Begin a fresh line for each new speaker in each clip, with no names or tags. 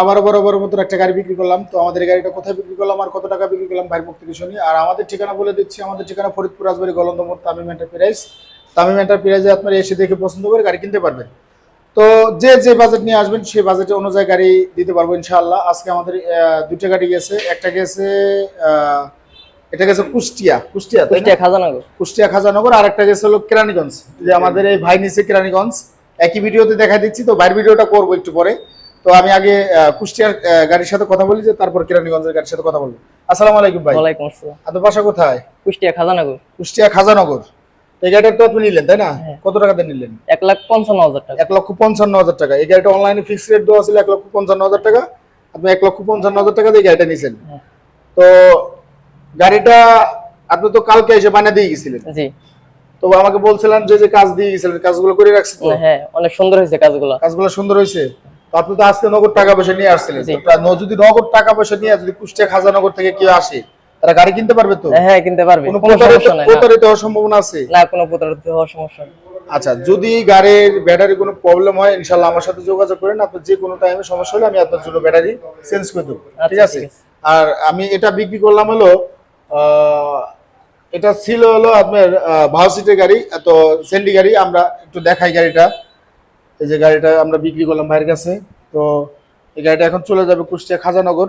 আবারও বরাবর মতো একটা গাড়ি বিক্রি করলাম। তো আমাদের গাড়িটা কোথায় বিক্রি করলাম আর কত টাকা বিক্রি করলাম মুখ থেকে শুনি। আর আমাদের ঠিকানা বলে দিচ্ছি আমাদের ঠিকানা ফরিদপুর রাজবাড়ি গলন্দমোড় তামিম এন্টারপ্রাইজ তামিম এন্টারপ্রাইজে আপনারা এসে দেখে পছন্দ করে গাড়ি কিনতে পারবেন। তো যে যে বাজেট নিয়ে আসবেন সেই বাজেটে অনুযায়ী গাড়ি দিতে পারব ইনশাআল্লাহ। আজকে আমাদের দুইটা গাড়ি গেছে। একটা গেছে এটা গেছে কুষ্টিয়া। কুষ্টিয়া
কুষ্টিয়া খাজানগর।
কুষ্টিয়া খাজানগর। আর একটা গেছে হলো কেরানীগঞ্জ। যে আমাদের এই ভাই নিচে কেরানীগঞ্জ। একই ভিডিওতে দেখা দিচ্ছি তো ভাইয়ের ভিডিওটা করব একটু পরে। তো আমি আগে কুষ্টিয়ার গাড়ির সাথে কথা বলি যে তারপর কেরানীগঞ্জের গাড়ির সাথে কথা বলব। আসসালামু আলাইকুম ভাই।
ওয়ালাইকুম আসসালাম।
আপনার বাসা কোথায়?
কুষ্টিয়া খাজানগর।
কুষ্টিয়া খাজানগর। এই গাড়িটা তো আপনি নিলেন তাই না?
হ্যাঁ।
কত টাকাতে নিলেন?
এক লাখ পঞ্চান্ন হাজার টাকা।
এক লক্ষ পঞ্চান্ন হাজার টাকা। এই গাড়িটা অনলাইনে ফিক্সড রেট দেওয়া ছিল এক লক্ষ পঞ্চান্ন হাজার টাকা। আপনি এক লক্ষ পঞ্চান্ন হাজার টাকা দিয়ে গাড়িটা নিয়েছেন
হ্যাঁ।
তো গাড়িটা আপনি তো কালকে এসে বানিয়ে দিয়ে গেছিলেন।
জি।
তো আমাকে বলছিলেন যে যে কাজ দিয়ে গেছিলেন কাজগুলো করে রাখছি তো?
হ্যাঁ অনেক সুন্দর হয়েছে কাজগুলো।
কাজগুলো সুন্দর হয়েছে? আপনি তো আজকে নগদ টাকা পয়সা নিয়ে আসছিলেন। যদি নগদ টাকা পয়সা নিয়ে যদি কুষ্টিয়া খাজানগর থেকে কেউ আসে তারা গাড়ি কিনতে পারবে তো?
হ্যাঁ কিনতে পারবে।
কোনো প্রতারিত হওয়ার সম্ভাবনা আছে?
না কোনো প্রতারিত হওয়ার সমস্যা
আচ্ছা যদি গাড়ির ব্যাটারি কোনো প্রবলেম হয় ইনশাল্লাহ আমার সাথে যোগাযোগ করেন। আপনার যে কোনো টাইমে সমস্যা হলে আমি আপনার জন্য ব্যাটারি চেঞ্জ করে দেবো।
আচ্ছা,
ঠিক আছে? আর আমি এটা বিক্রি করলাম হলো আহ, এটা ছিল হলো আপনার ভাও সিটের গাড়ি তো সেন্ডি গাড়ি আমরা একটু দেখাই গাড়িটা। এই যে গাড়িটা আমরা বিক্রি করলাম ভাইয়ের কাছে, তো এই গাড়িটা এখন চলে যাবে কুষ্টিয়া খাজানগর।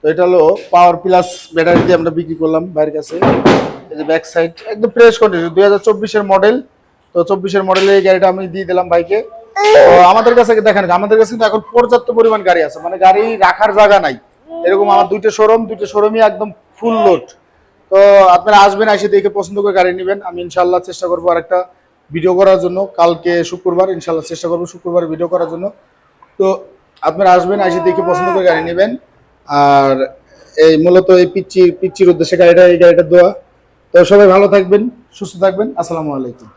তো এটা হলো পাওয়ার প্লাস ব্যাটারি দিয়ে আমরা বিক্রি করলাম ভাইয়ের কাছে। এই যে ব্যাক সাইড একদম ফ্রেশ কন্ডিশন দুই হাজার চব্বিশের মডেল তো চব্বিশের মডেলের এই গাড়িটা আমি দিয়ে দিলাম বাইকে তো আমাদের কাছে দেখেন, আমাদের কাছে কিন্তু এখন পর্যাপ্ত পরিমাণ গাড়ি আছে মানে গাড়ি রাখার জায়গা নাই। এরকম আমার দুইটা শোরুম দুইটা শোরুমই একদম ফুল লোড তো আপনারা আসবেন, এসে দেখে পছন্দ করে গাড়ি নেবেন। আমি ইনশাল্লাহ চেষ্টা করব আরেকটা ভিডিও করার জন্য, কালকে শুক্রবার ইনশাল্লাহ চেষ্টা করব শুক্রবার ভিডিও করার জন্য। তো আপনারা আসবেন আসে দেখে পছন্দ করে গাড়ি নেবেন। আর এই মূলত এই পিচ্চির পিচ্চির উদ্দেশ্যে গাড়িটা, এই গাড়িটা দেওয়া তো সবাই ভালো থাকবেন, সুস্থ থাকবেন। আসসালামু আলাইকুম।